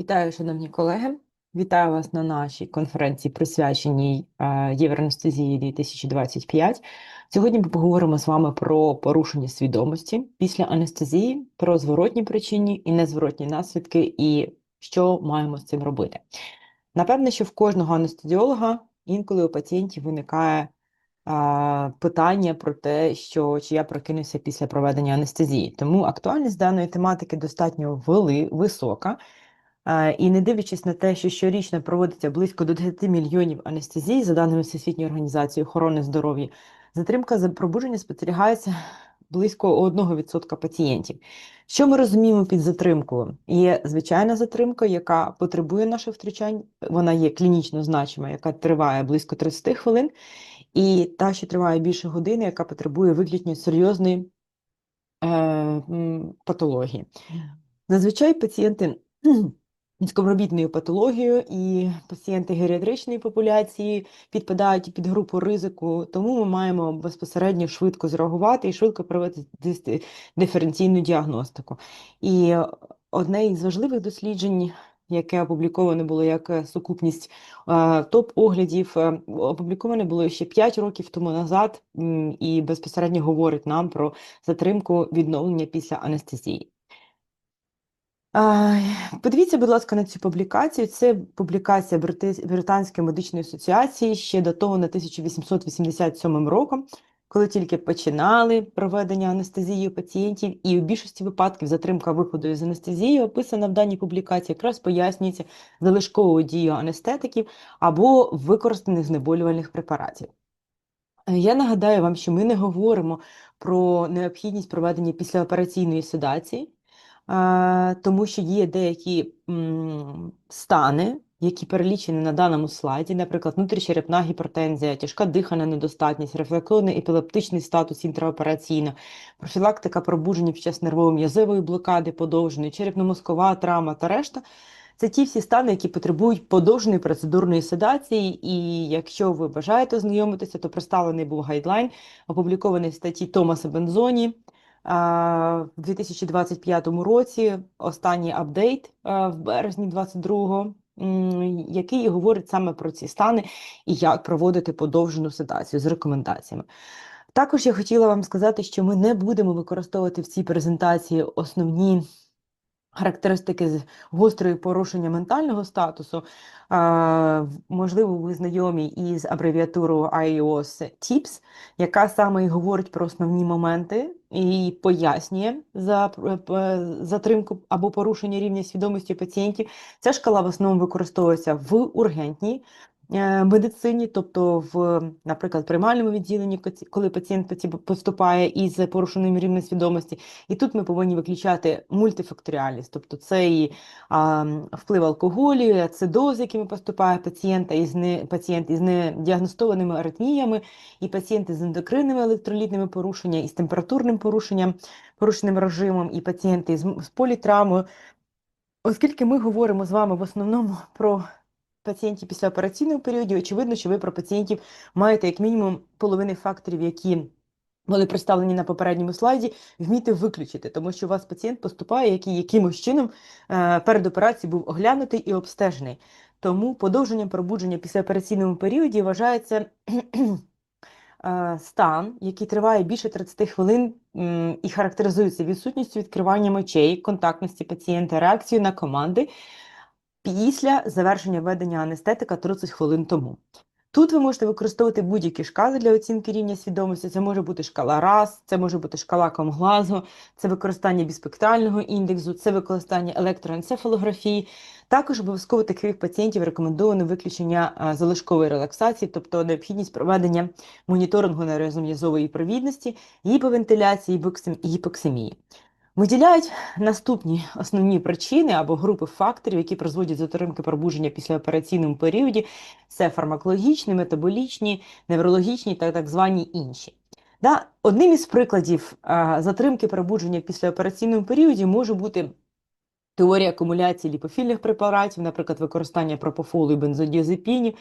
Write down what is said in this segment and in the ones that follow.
Вітаю, шановні колеги. Вітаю вас на нашій конференції, присвяченій е, Євроанестезії 2025. Сьогодні ми поговоримо з вами про порушення свідомості після анестезії, про зворотні причини і незворотні наслідки, і що маємо з цим робити. Напевне, що в кожного анестезіолога інколи у пацієнтів виникає а, питання про те, що чи я прокинуся після проведення анестезії. Тому актуальність даної тематики достатньо вели, висока. Е, І не дивлячись на те, що щорічно проводиться близько до 10 мільйонів анестезій, за даними Всесвітньої організації охорони здоров'я, затримка за пробудження спостерігається близько 1% пацієнтів. Що ми розуміємо під затримкою? Є звичайна затримка, яка потребує наших втручань, вона є клінічно значима, яка триває близько 30 хвилин, і та, що триває більше години, яка потребує виключно серйозної е, патології. Зазвичай пацієнти з комробітною патологією і пацієнти геріатричної популяції підпадають під групу ризику, тому ми маємо безпосередньо швидко зреагувати і швидко провести диференційну діагностику. І одне із важливих досліджень, яке опубліковане було як е, сукупність е, топ-оглядів, е, опубліковане було ще 5 років тому назад, і безпосередньо говорить нам про затримку відновлення після анестезії. Подивіться, будь ласка, на цю публікацію. Це публікація Британської медичної асоціації ще датована 1887 роком, коли тільки починали проведення анестезії у пацієнтів, і у більшості випадків затримка виходу із анестезії, описана в даній публікації, якраз пояснюється залишковою дією анестетиків або використаних знеболювальних препаратів. Я нагадаю вам, що ми не говоримо про необхідність проведення післяопераційної седації, тому що є деякі стани, які перелічені на даному слайді, наприклад, внутрішньорепна гіпертензія, тяжка дихальна недостатність, рефлекторний епілептичний статус інтраопераційно, профілактика пробудження під час нервово-м'язової блокади, подовженої, черепно-мозкова травма та решта. Це ті всі стани, які потребують подовженої процедурної седації, і якщо ви бажаєте ознайомитися, то представлений був гайдлайн, опублікований в статті Томаса Бензоні в 2025 році, останній апдейт в березні 22-го, м, який говорить саме про ці стани і як проводити подовжену седацію з рекомендаціями. Також я хотіла вам сказати, що ми не будемо використовувати в цій презентації основні характеристики з гострої порушення ментального статусу. Можливо, ви знайомі із абревіатурою IOS TIPS, яка саме і говорить про основні моменти і пояснює за п- п- затримку або порушення рівня свідомості пацієнтів. Ця шкала в основному використовується в ургентній е, медицині, тобто в, наприклад, приймальному відділенні, коли пацієнт поступає із порушеним рівнем свідомості. І тут ми повинні виключати мультифакторіальність, тобто це і а, вплив алкоголю, ацидоз, якими поступає пацієнт, із не, пацієнт із недіагностованими аритміями, і пацієнти з ендокринними електролітними порушеннями, і з температурним порушенням, порушеним режимом, і пацієнти з політравмою. Оскільки ми говоримо з вами в основному про пацієнтів після операційного періоду, очевидно, що ви про пацієнтів маєте як мінімум половини факторів, які були представлені на попередньому слайді, вміти виключити, тому що у вас пацієнт поступає, який якимось чином е, перед операцією був оглянутий і обстежений. Тому подовження пробудження після операційному періоді вважається е, стан, який триває більше 30 хвилин і характеризується відсутністю відкривання очей, контактності пацієнта, реакцією на команди після завершення введення анестетика 30 хвилин тому. Тут ви можете використовувати будь-які шкали для оцінки рівня свідомості. Це може бути шкала РАС, це може бути шкала Комглазго, це використання біспектрального індексу, це використання електроенцефалографії. Також обов'язково таких пацієнтів рекомендовано виключення а, залишкової релаксації, тобто необхідність проведення моніторингу нейрозом'язової провідності, гіповентиляції, гіпоксим- гіпоксимії. Виділяють наступні основні причини або групи факторів, які призводять затримки пробудження після операційному періоді. Це фармакологічні, метаболічні, неврологічні та так звані інші. Да? Одним із прикладів затримки пробудження після операційному періоді може бути теорія акумуляції ліпофільних препаратів, наприклад, використання пропофолу і бензодіазепінів.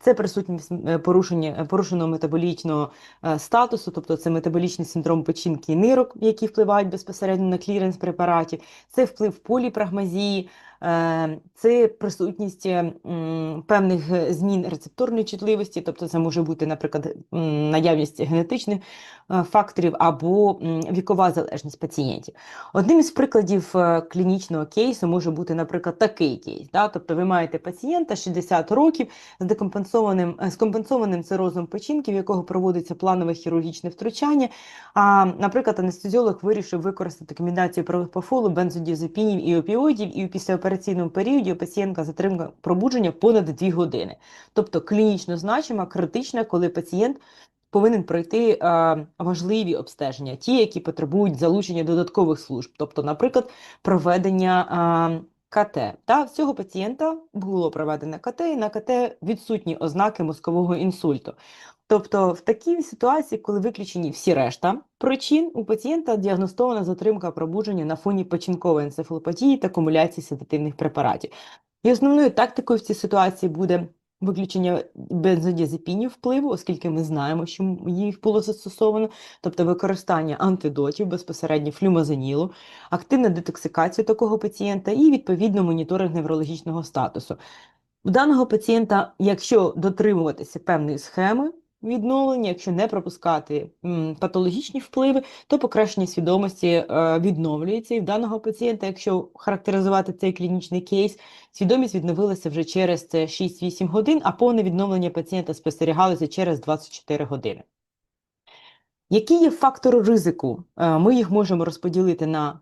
Це присутність е, порушення е, порушеного метаболічного е, статусу, тобто це метаболічний синдром печінки і нирок, які впливають безпосередньо на кліренс препаратів, це вплив поліпрагмазії, Е, це присутність певних змін рецепторної чутливості, тобто це може бути, наприклад, наявність генетичних е, факторів або вікова залежність пацієнтів. Одним із прикладів е, клінічного кейсу може бути, наприклад, такий кейс. Да? Тобто ви маєте пацієнта 60 років з декомпенсованим з компенсованим цирозом печінки, в якого проводиться планове хірургічне втручання. А, наприклад, анестезіолог вирішив використати комбінацію пропофолу, бензодіазепінів і опіоїдів, і у післяопераційному періоді у пацієнтка затримка пробудження понад 2 години. Тобто клінічно значима, критична, коли пацієнт повинен пройти а, важливі обстеження, ті, які потребують залучення додаткових служб, тобто, наприклад, проведення. А, КТ. Та в цього пацієнта було проведене КТ, і на КТ відсутні ознаки мозкового інсульту. Тобто, в такій ситуації, коли виключені всі решта причин, у пацієнта діагностована затримка пробудження на фоні печінкової енцефалопатії та акумуляції седативних препаратів. І основною тактикою в цій ситуації буде виключення бензодіазепінів впливу, оскільки ми знаємо, що їх було застосовано, тобто використання антидотів, безпосередньо флюмазонілу, активна детоксикація такого пацієнта і відповідно моніторинг неврологічного статусу. У даного пацієнта, якщо дотримуватися певної схеми, відновлення, якщо не пропускати патологічні впливи, то покращення свідомості е, відновлюється. І в даного пацієнта, якщо характеризувати цей клінічний кейс, свідомість відновилася вже через 6-8 годин, а повне відновлення пацієнта спостерігалося через 24 години. Які є фактори ризику? Е, ми їх можемо розподілити на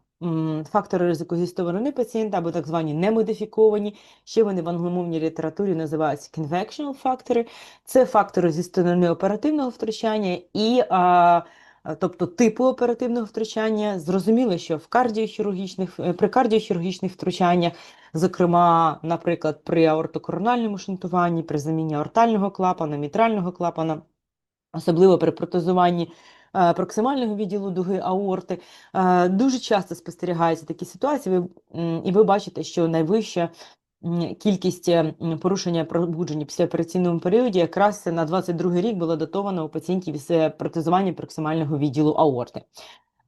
фактори ризику зі сторони пацієнта або так звані немодифіковані. Ще вони в англомовній літературі називаються convectional фактори. Це фактори зі сторони оперативного втручання і а, тобто типу оперативного втручання. Зрозуміло, що в кардіохірургічних, е, при кардіохірургічних втручаннях, зокрема, наприклад, при аортокорональному шунтуванні, при заміні аортального клапана, мітрального клапана, особливо при протезуванні проксимального відділу дуги аорти. Е, дуже часто спостерігаються такі ситуації, і ви бачите, що найвища кількість порушення пробудження після операційному періоді якраз на 22 рік була датована у пацієнтів з протезування проксимального відділу аорти.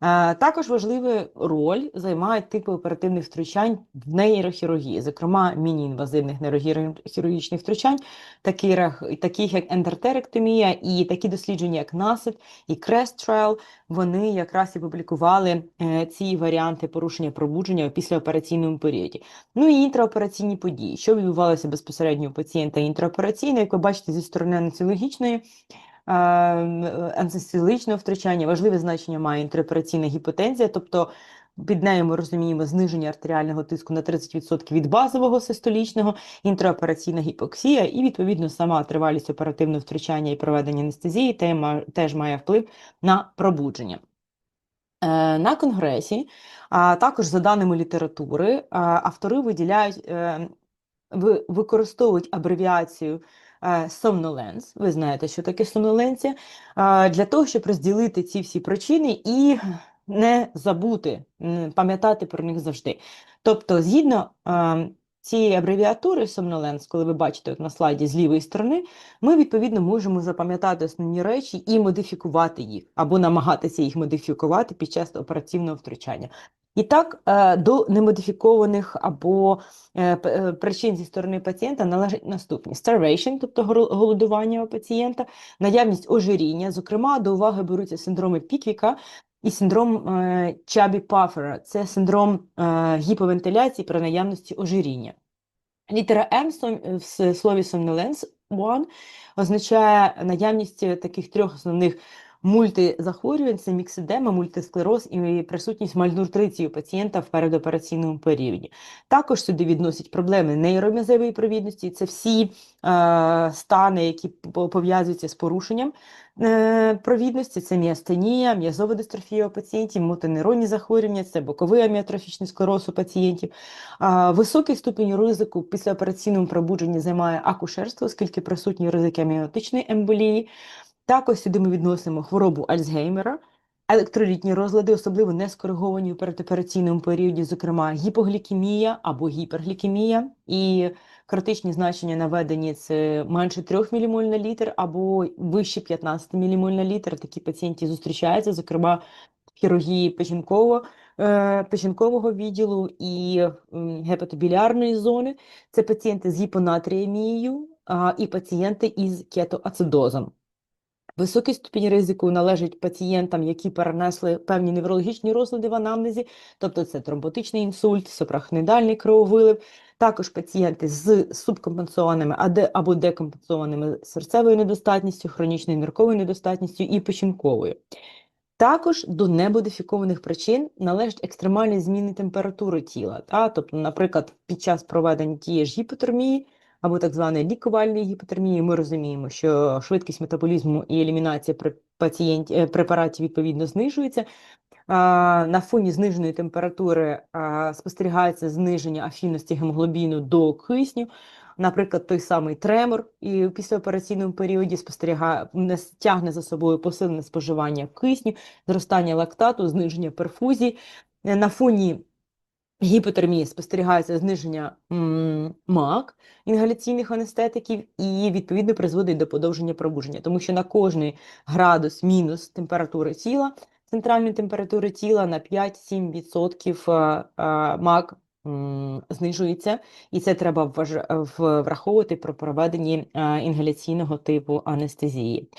Е, також важливу роль займають типи оперативних втручань в нейрохірургії, зокрема міні-інвазивних нейрохірургічних втручань, таких як ендертеректомія і такі дослідження, як NASIT і Trial, вони якраз і публікували е, ці варіанти порушення пробудження у післяопераційному періоді. Ну і інтраопераційні події, що відбувалося безпосередньо у пацієнта інтраопераційно, як ви бачите, зі сторони анатіологічної ансистолічного втручання, важливе значення має інтеропераційна гіпотензія, тобто під нею ми розуміємо зниження артеріального тиску на 30% від базового систолічного, інтраопераційна гіпоксія, і, відповідно, сама тривалість оперативного втручання і проведення анестезії теж має вплив на пробудження. Е, на конгресі, а також за даними літератури, автори виділяють, е, використовують абревіацію сомноленс. Ви знаєте, що таке сомноленція, для того, щоб розділити ці всі причини і не забути, пам'ятати про них завжди. Тобто, згідно цієї абревіатури сомноленс, коли ви бачите от на слайді з лівої сторони, ми відповідно можемо запам'ятати основні речі і модифікувати їх, або намагатися їх модифікувати під час операційного втручання. І так, е, до немодифікованих або е, е, причин зі сторони пацієнта належать наступні: starvation, тобто голодування у пацієнта, наявність ожиріння, зокрема, до уваги беруться синдроми Піквіка і синдром чабі пафера це синдром гіповентиляції при наявності ожиріння. Літера М в слові somnolence one означає наявність таких трьох основних мультизахворювань це міксидема, мультисклероз і присутність мальнутриції у пацієнта в передопераційному періоді. Також сюди відносять проблеми нейром'язевої провідності, це всі е, стани, які пов'язуються з порушенням е, провідності, це міастенія, м'язова дистрофія у пацієнтів, мотонейронні захворювання, це боковий аміотрофічний склероз у пацієнтів. Е, високий ступінь ризику після операційному пробудженні займає акушерство, оскільки присутні ризики аміотичної емболії. Також сюди ми відносимо хворобу Альцгеймера, електролітні розлади, особливо не скориговані у передопераційному періоді, зокрема гіпоглікемія або гіперглікемія, і критичні значення наведені це менше 3 мілімоль на літр або вище 15 мілімоль на літр. Такі пацієнти зустрічаються, зокрема в хірургії печінково е, печінкового відділу і гепатобілярної зони. Це пацієнти з гіпонатріємією і пацієнти із кетоацидозом. Високий ступінь ризику належить пацієнтам, які перенесли певні неврологічні розлади в анамнезі, тобто це тромботичний інсульт, супрахнедальний крововилив, також пацієнти з субкомпенсованими або декомпенсованими серцевою недостатністю, хронічною нирковою недостатністю і печінковою. Також до немодифікованих причин належать екстремальні зміни температури тіла. Та? Тобто, наприклад, під час проведення тієї ж гіпотермії або так званої лікувальної гіпотермії, ми розуміємо, що швидкість метаболізму і елімінація е, препаратів відповідно знижується. На фоні зниженої температури спостерігається зниження афінності гемоглобіну до кисню. Наприклад, той самий тремор і в післяопераційному періоді спостерігає не тягне за собою посилене споживання кисню, зростання лактату, зниження перфузії. Е, На фоні гіпотермії спостерігається зниження МАК, інгаляційних анестетиків, і відповідно призводить до подовження пробудження, тому що на кожний градус мінус температури тіла, центральної температури тіла на 5-7% е, е, МАК знижується, і це треба враховувати при проведенні е, інгаляційного типу анестезії.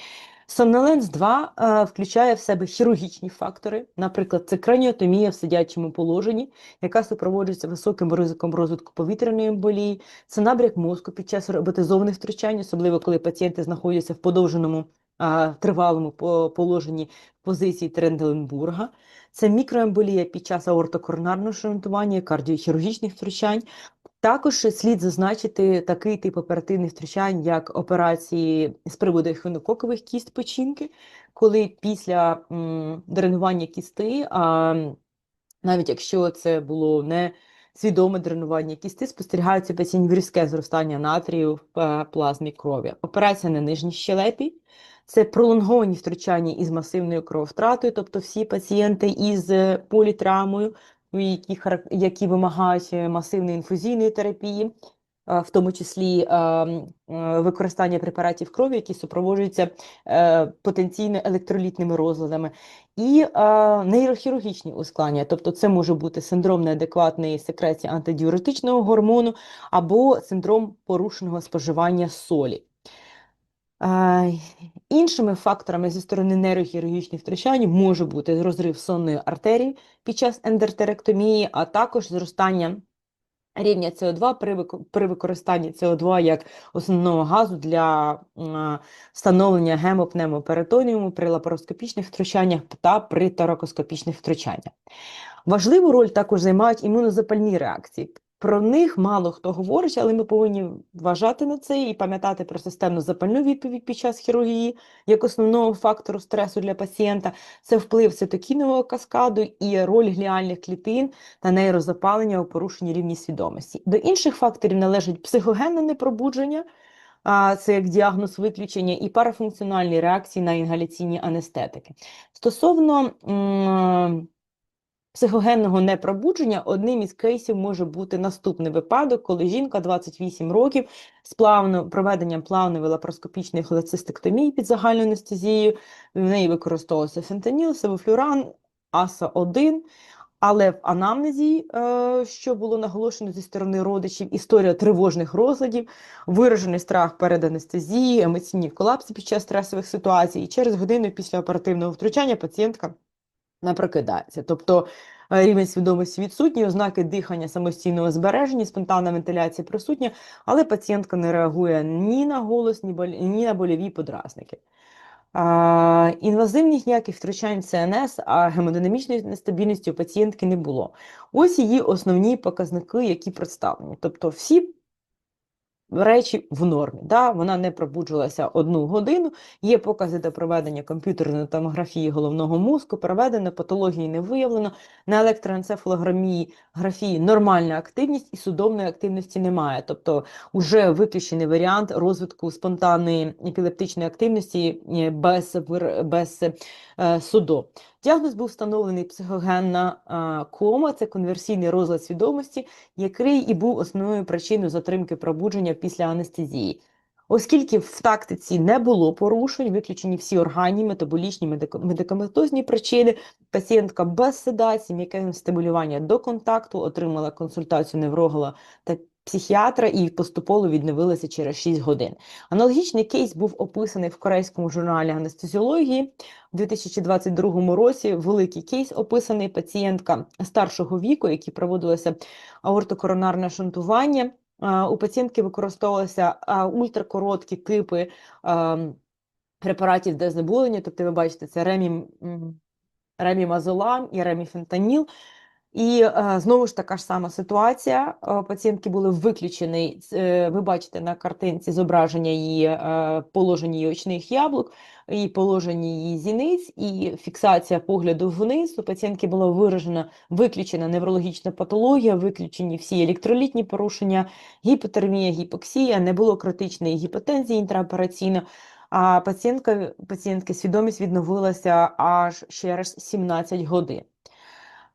Сомноленс 2 е, включає в себе хірургічні фактори, наприклад, це краніотомія в сидячому положенні, яка супроводжується високим ризиком розвитку повітряної емболії, це набряк мозку під час роботизованих втручань, особливо коли пацієнти знаходяться в подовженому а, тривалому положенні позиції Тренделенбурга, це мікроемболія під час аортокоронарного шунтування, кардіохірургічних втручань. Також слід зазначити такий тип оперативних втручань, як операції з приводу ехінококових кіст печінки, коли після дренування кісти, а навіть якщо це було не свідоме дренування кісти, спостерігається різке зростання натрію в е, плазмі крові. Операція на нижній щелепі. Це пролонговані втручання із масивною крововтратою, тобто всі пацієнти із політравмою, які, які вимагають е, масивної інфузійної терапії, е, в тому числі е, використання препаратів крові, які супроводжуються потенційно електролітними розладами, і нейрохірургічні ускладнення, тобто це може бути синдром неадекватної секреції антидіуретичного гормону або синдром порушеного споживання солі. Іншими факторами зі сторони нейрохірургічних втручань може бути розрив сонної артерії під час ендертеректомії, а також зростання рівня СО2 при, використанні СО2 як основного газу для встановлення гемопневмоперитоніуму при лапароскопічних втручаннях та при торакоскопічних втручаннях. Важливу роль також займають імунозапальні реакції. Про них мало хто говорить, але ми повинні вважати на це і пам'ятати про системну запальну відповідь під час хірургії як основного фактору стресу для пацієнта. Це вплив цитокінового каскаду і роль гліальних клітин та нейрозапалення у порушенні рівні свідомості. До інших факторів належить психогенне непробудження, це як діагноз виключення, і парафункціональні реакції на інгаляційні анестетики. Стосовно психогенного непробудження, одним із кейсів може бути наступний випадок, коли жінка 28 років з плавно, проведенням плавної лапароскопічної холецистектомії під загальною анестезією, в неї використовувався фентаніл, севофлюран, АСА-1, але в анамнезі, е, що було наголошено зі сторони родичів, історія тривожних розладів, виражений страх перед анестезією, емоційні колапси під час стресових ситуацій, і через годину після оперативного втручання пацієнтка не прокидається. Тобто е, рівень свідомості відсутній, ознаки дихання самостійного збереження, спонтанна вентиляція присутня, але пацієнтка не реагує ні на голос, ні, боль- ні на больові подразники. А, інвазивних ніяких втручань в ЦНС, а гемодинамічної нестабільності у пацієнтки не було. Ось її основні показники, які представлені. Тобто всі речі в нормі. Да? Вона не пробуджувалася одну годину, є покази до проведення комп'ютерної томографії головного мозку, проведено, патології не виявлено, на електроенцефалограмії графії нормальна активність і судомної активності немає. Тобто вже виключений варіант розвитку спонтанної епілептичної активності е, без, без е, судо. Діагноз був встановлений психогенна кома, це конверсійний розлад свідомості, який і був основною причиною затримки пробудження після анестезії. Оскільки в тактиці не було порушень, виключені всі органні, метаболічні, медикаментозні причини, пацієнтка без седації, м'яке стимулювання до контакту, отримала консультацію невролога та психіатра і поступово відновилася через 6 годин. Аналогічний кейс був описаний в корейському журналі анестезіології у 2022 році. Великий кейс описаний пацієнтка старшого віку, якій проводилося аортокоронарне шунтування. У пацієнтки використовувалися ультракороткі типи препаратів для знеболення. Тобто, ви бачите, це ремі, ремімазолам і реміфентаніл. І е, знову ж така ж сама ситуація. Е, Пацієнтки були виключені. е, Ви бачите на картинці зображення її положення її очних яблук і положення її зіниць, і фіксація погляду вниз. У пацієнтки була виражена виключена неврологічна патологія, виключені всі електролітні порушення, гіпотермія, гіпоксія, не було критичної гіпотензії інтраопераційно. А пацієнтка, пацієнтки свідомість відновилася аж через 17 годин.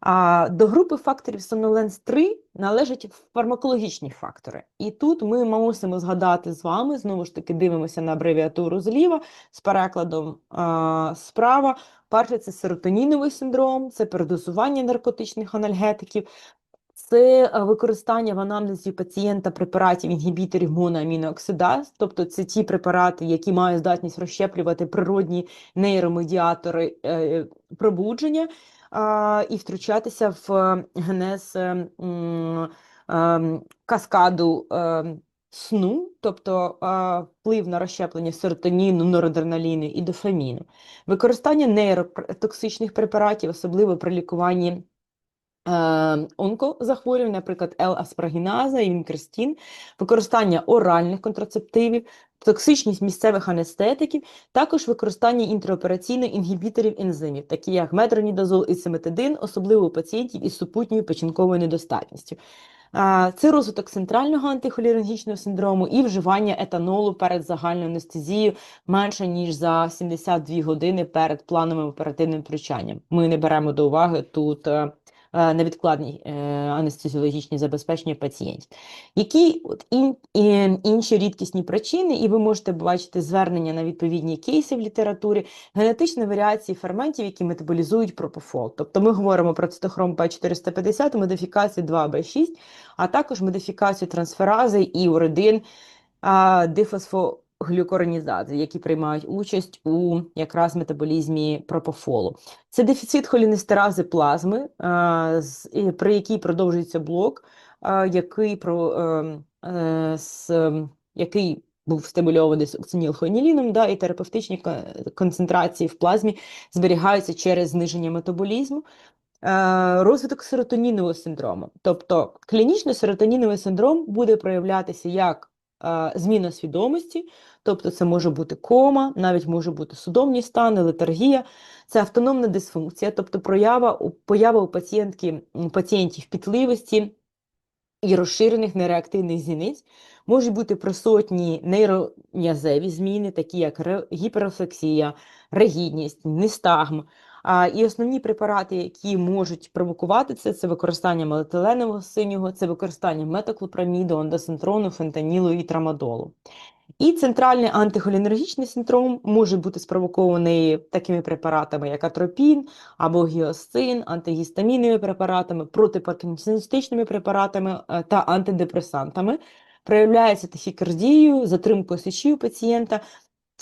А до групи факторів сомноленс 3 належать фармакологічні фактори. І тут ми мусимо згадати з вами, знову ж таки, дивимося на абревіатуру зліва з перекладом справа. Перше це серотоніновий синдром, це передозування наркотичних анальгетиків, це використання в анамнезі пацієнта препаратів інгібіторів моноамінооксидаз, тобто це ті препарати, які мають здатність розщеплювати природні нейромедіатори е, пробудження і втручатися в генез е, м, ем, каскаду е, сну, тобто вплив на розщеплення серотоніну, норадреналіну і дофаміну. Використання нейротоксичних препаратів, особливо при лікуванні онкозахворювань, наприклад, L-аспарагіназа і вінкерстін, використання оральних контрацептивів, токсичність місцевих анестетиків, також використання інтраопераційних інгібіторів ензимів, такі як метронідазол і симетидин, особливо у пацієнтів із супутньою печінковою недостатністю. Це розвиток центрального антихолінгічного синдрому і вживання етанолу перед загальною анестезією менше ніж за 72 години перед плановим оперативним втручанням. Ми не беремо до уваги тут е, невідкладні е, анестезіологічні забезпечення пацієнтів. Які от ін, і- інші рідкісні причини, і ви можете бачити звернення на відповідні кейси в літературі, генетичні варіації ферментів, які метаболізують пропофол. Тобто ми говоримо про цитохром П450, модифікацію 2Б6, а також модифікацію трансферази і уридин а, дифосфоглюкоронізази, які приймають участь у якраз метаболізмі пропофолу. Це дефіцит холінестерази плазми, при якій продовжується блок, який про ем, е, з, який був стимульований сукцинілхоніліном, да, і терапевтичні концентрації в плазмі зберігаються через зниження метаболізму. Е, Розвиток серотонінового синдрому. Тобто клінічно серотоніновий синдром буде проявлятися як е, зміна свідомості, тобто це може бути кома, навіть може бути судомні стани, летаргія, це автономна дисфункція, тобто проява, поява у пацієнтки, пацієнтів пітливості і розширених нереактивних зіниць, можуть бути присутні нейром'язеві зміни, такі як ре- гіперрефлексія, регідність, нестагм. І основні препарати, які можуть провокувати це, це використання малетиленового синього, це використання метоклопраміду, ондосинтрону, фентанілу і трамадолу. І центральний антихолінергічний синдром може бути спровокований такими препаратами, як атропін або гіосцин, антигістамінними препаратами, протипаркінсоністичними препаратами е, та антидепресантами. Проявляється тахікардією, затримкою сечі у пацієнта.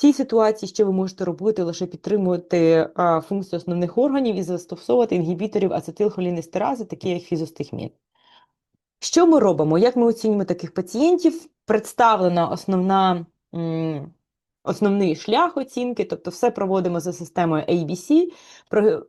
Цій ситуації що ви можете робити? Лише підтримувати функцію основних органів і застосовувати інгібіторів ацетилхолінестерази, такі як фізостихмін. Що ми робимо? Як ми оцінюємо таких пацієнтів? Представлена основна, основний шлях оцінки, тобто все проводимо за системою ABC,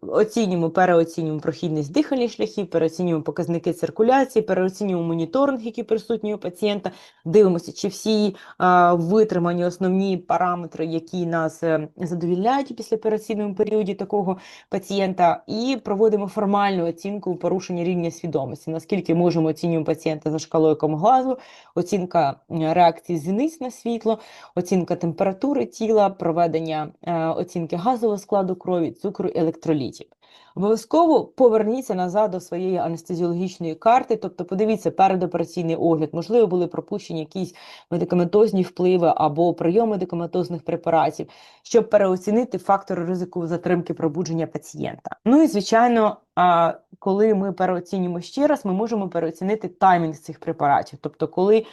оцінюємо, переоцінюємо прохідність дихальних шляхів, переоцінюємо показники циркуляції, переоцінюємо моніторинг, який присутній у пацієнта, дивимося, чи всі а, витримані основні параметри, які нас е, задовільняють у післяопераційному періоді такого пацієнта, і проводимо формальну оцінку порушення рівня свідомості. Наскільки можемо оцінюємо пацієнта за шкалою комглазу, оцінка реакції зіниць на світло, оцінка температури тіла, проведення е, оцінки газового складу крові, цукру, електролітів. Обов'язково поверніться назад до своєї анестезіологічної карти, тобто подивіться передопераційний огляд, можливо, були пропущені якісь медикаментозні впливи або прийом медикаментозних препаратів, щоб переоцінити фактори ризику затримки пробудження пацієнта. Ну і звичайно, коли ми переоцінюємо ще раз, ми можемо переоцінити таймінг цих препаратів, тобто коли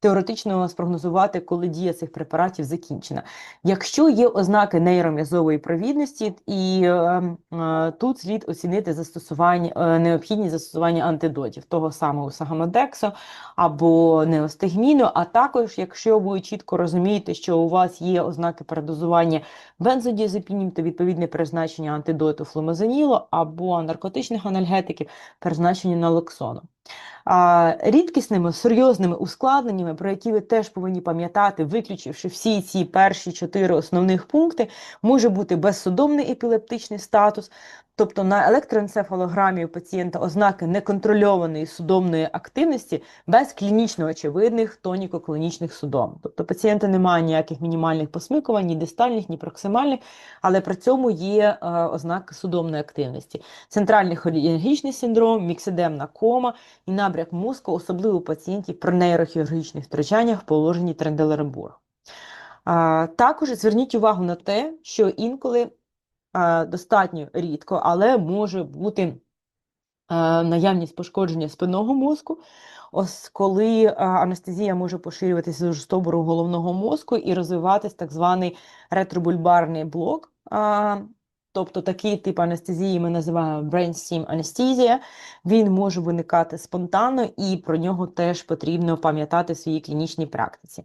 теоретично спрогнозувати, коли дія цих препаратів закінчена. Якщо є ознаки нейром'язової провідності, і е, е, тут слід оцінити застосування е, необхідність застосування антидотів, того самого сагамодексу або неостигміну, а також, якщо ви чітко розумієте, що у вас є ознаки передозування бензодіазепінів, то відповідне призначення антидоту фломазонілу або наркотичних анальгетиків призначення налоксону. Рідкісними серйозними ускладненнями, про які ви теж повинні пам'ятати, виключивши всі ці перші чотири основних пункти, може бути безсудомний епілептичний статус, тобто на електроенцефалограмі у пацієнта ознаки неконтрольованої судомної активності без клінічно очевидних тоніко-клінічних судом. Тобто пацієнта немає ніяких мінімальних посмикувань, ні дистальних, ні проксимальних, але при цьому є е, ознаки судомної активності. Центральний холінергічний синдром, міксидемна кома і набряк мозку, особливо у пацієнтів при нейрохірургічних втручаннях в положенні Тренделеренбург. Також зверніть увагу на те, що інколи достатньо рідко, але може бути наявність пошкодження спинного мозку, ось коли анестезія може поширюватися з стовбуру головного мозку і розвиватись так званий ретробульбарний блок. Тобто такий тип анестезії ми називаємо brainstem анестезія. Він може виникати спонтанно, і про нього теж потрібно пам'ятати в своїй клінічній практиці.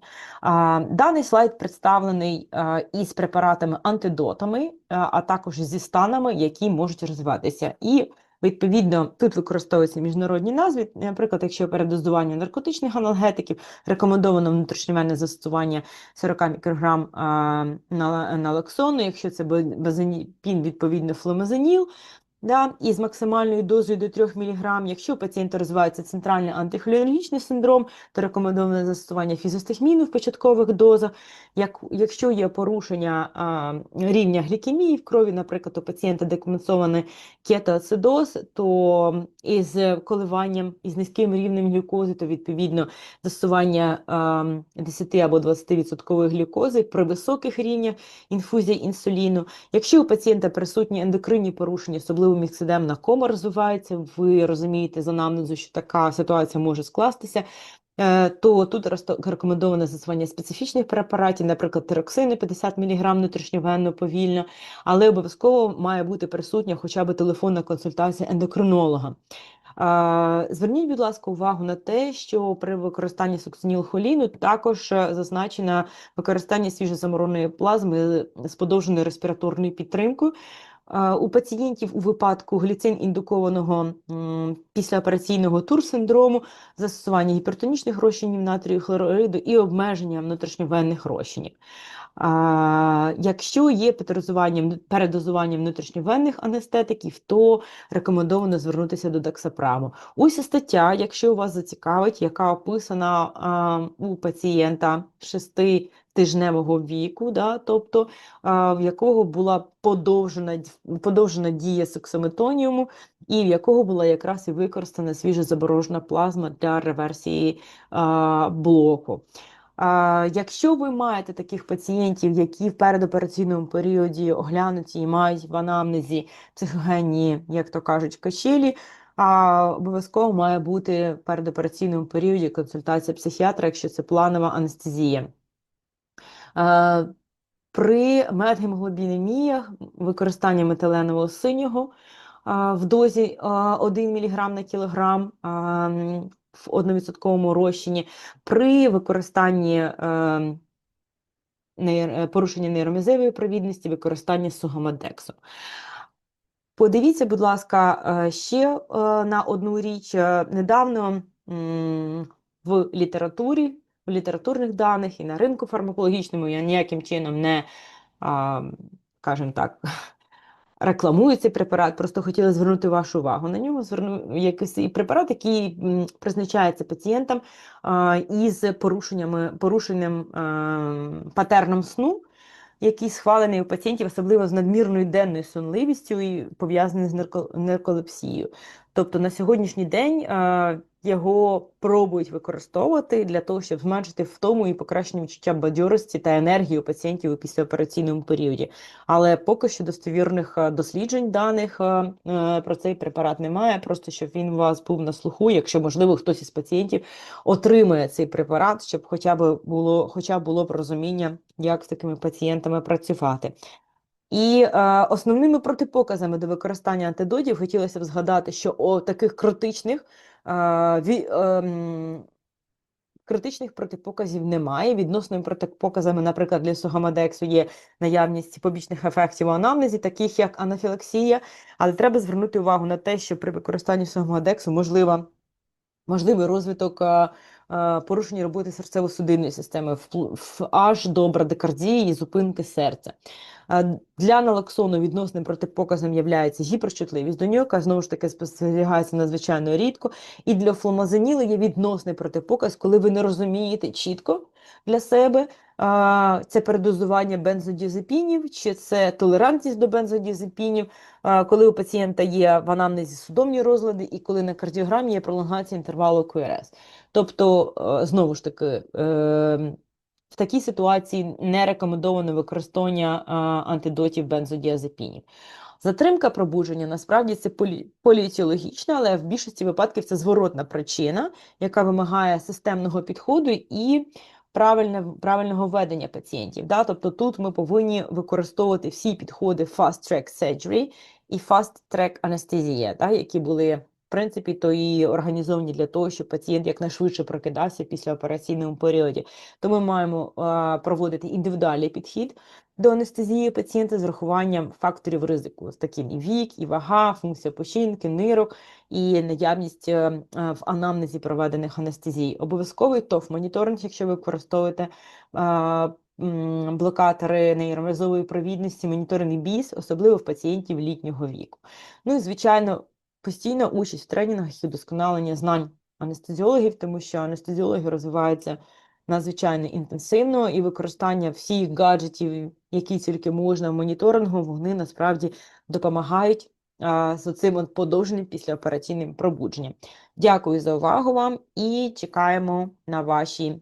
Даний слайд представлений із препаратами-антидотами, а також зі станами, які можуть розвиватися. І Відповідно, тут використовуються міжнародні назви. Наприклад, якщо передозування наркотичних аналгетиків, рекомендовано внутрішньовенне застосування 40 мікрограм налоксону, якщо це бензопін, відповідно фломазоніл, да, із максимальною дозою до 3 мг. Якщо у пацієнта розвивається центральний антихолінергічний синдром, то рекомендоване застосування фізостихміну в початкових дозах. Як, Якщо є порушення а, рівня глікемії в крові, наприклад, у пацієнта декомпенсований кетоацидоз, то із коливанням із низьким рівнем глюкози, то відповідно застосування а, 10 або 20% глюкози при високих рівнях інфузія інсуліну. Якщо у пацієнта присутні ендокринні порушення, особливо міксидемна кома розвивається, ви розумієте з анамнезу, що така ситуація може скластися, е, то тут рекомендоване застосування специфічних препаратів, наприклад, тироксини 50 мг внутрішньовенно повільно, але обов'язково має бути присутня хоча б телефонна консультація ендокринолога. Зверніть, будь ласка, увагу на те, що при використанні сукцинілхоліну також е, зазначено використання свіжозамороженої плазми з подовженою респіраторною підтримкою. У пацієнтів у випадку гліцин-індукованого післяопераційного турсиндрому, застосування гіпертонічних розчинів натрію хлориду і обмеження внутрішньовенних розчинів. Якщо є передозування внутрішньовенних анестетиків, то рекомендовано звернутися до дексапраму. Ось стаття, якщо вас зацікавить, яка описана у пацієнта 6 тижневого віку, да, тобто в якого була подовжена подовжена дія сексометоніуму, і в якого була якраз і використана свіжозаборожна плазма для реверсії а, блоку. А, Якщо ви маєте таких пацієнтів, які в передопераційному періоді оглянуті і мають в анамнезі психогенні, як то кажуть, качелі, а обов'язково має бути в передопераційному періоді консультація психіатра, якщо це планова анестезія. При медгемоглобінеміях використання метиленового синього в дозі а, 1 мг на кілограм. В одновідсотковому розчині при використанні е, порушення нейромізевої провідності, використання сугамодексу. Подивіться, будь ласка, е, ще е, на одну річ. Е, недавно в літературі, в літературних даних і на ринку фармакологічному я ніяким чином не, скажімо так, рекламує цей препарат, просто хотіла звернути вашу увагу на нього. Зверну якийсь препарат, який призначається пацієнтам із порушеннями порушенням патерном сну. який схвалений у пацієнтів, особливо з надмірною денною сонливістю і пов'язаний з нарко- нарколепсією. Тобто на сьогоднішній день його пробують використовувати для того, щоб зменшити втому і покращення відчуття бадьорості та енергії у пацієнтів у післяопераційному періоді. Але поки що достовірних е, досліджень даних е, е, про цей препарат немає. Просто щоб він у вас був на слуху, якщо можливо хтось із пацієнтів отримує цей препарат, щоб хоча б було, хоча б було б розуміння, як з такими пацієнтами працювати. І е, основними протипоказами до використання антидотів хотілося б згадати, що о таких критичних, критичних протипоказів немає. Відносними протипоказами, наприклад, для сухамадексу є наявність побічних ефектів у анамнезі, таких як анафілаксія. Але треба звернути увагу на те, що при використанні сухамадексу можлива можливий розвиток е, е, порушення роботи серцево-судинної системи, аж до брадикардії і зупинки серця. Для налоксону відносним протипоказом є гіперчутливість до нього, яка знову ж таки спостерігається надзвичайно рідко. І для фломазеніли є відносний протипоказ, коли ви не розумієте чітко для себе, це передозування бензодіазепінів, чи це толерантність до бензодіазепінів, коли у пацієнта є в анамнезі судомні розлади, і коли на кардіограмі є пролонгація інтервалу QRS. Тобто, е, знову ж таки, е, в такій ситуації не рекомендовано використання антидотів бензодіазепінів. Затримка пробудження насправді це полі, поліетіологічна, але в більшості випадків це зворотна причина, яка вимагає системного підходу і правильного ведення пацієнтів. Да? Тобто тут ми повинні використовувати всі підходи Fast Track Surgery і Fast Track Anesthesia, да? які були в принципі, то і організовані для того, щоб пацієнт якнайшвидше прокидався після операційному періоді. То ми маємо е, проводити індивідуальний підхід до анестезії пацієнта з врахуванням факторів ризику, з таким і вік, і вага, функція печінки, нирок і наявність е, е, в анамнезі проведених анестезій. Обов'язковий ТОФ-моніторинг, якщо ви використовуєте м, блокатори нейромерзової провідності, моніторинг БІС, особливо в пацієнтів літнього віку. Ну і звичайно, постійна участь в тренінгах і удосконалення знань анестезіологів, тому що анестезіологи розвиваються надзвичайно інтенсивно, і використання всіх гаджетів, які тільки можна в моніторингу, вони насправді допомагають а, з цим подовженим післяопераційним пробудженням. Дякую за увагу вам і чекаємо на ваші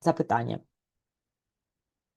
запитання.